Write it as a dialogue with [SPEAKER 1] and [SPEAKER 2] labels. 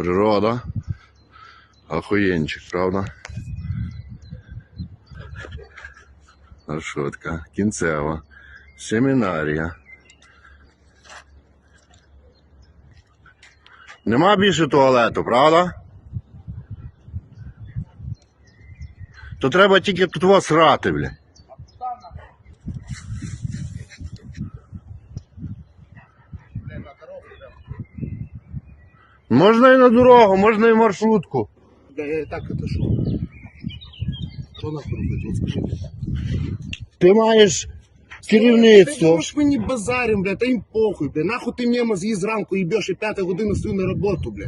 [SPEAKER 1] Природа. Охуєнчик, правда? Маршрутка. Кінцева. Семінарія. Нема більше туалету, правда? То треба тільки тут вас срати, бля. Можна і на дорогу, можна і маршрутку.
[SPEAKER 2] Да я и так шел. Що нас робити? От скажи.
[SPEAKER 1] Ти маєш
[SPEAKER 2] Ти
[SPEAKER 1] керівництво.
[SPEAKER 2] можеш мені базарим, бля, та їм похуй, бля. Нахуй ти мені мозги зранку їбеш і п'ята година стою на роботу, бля.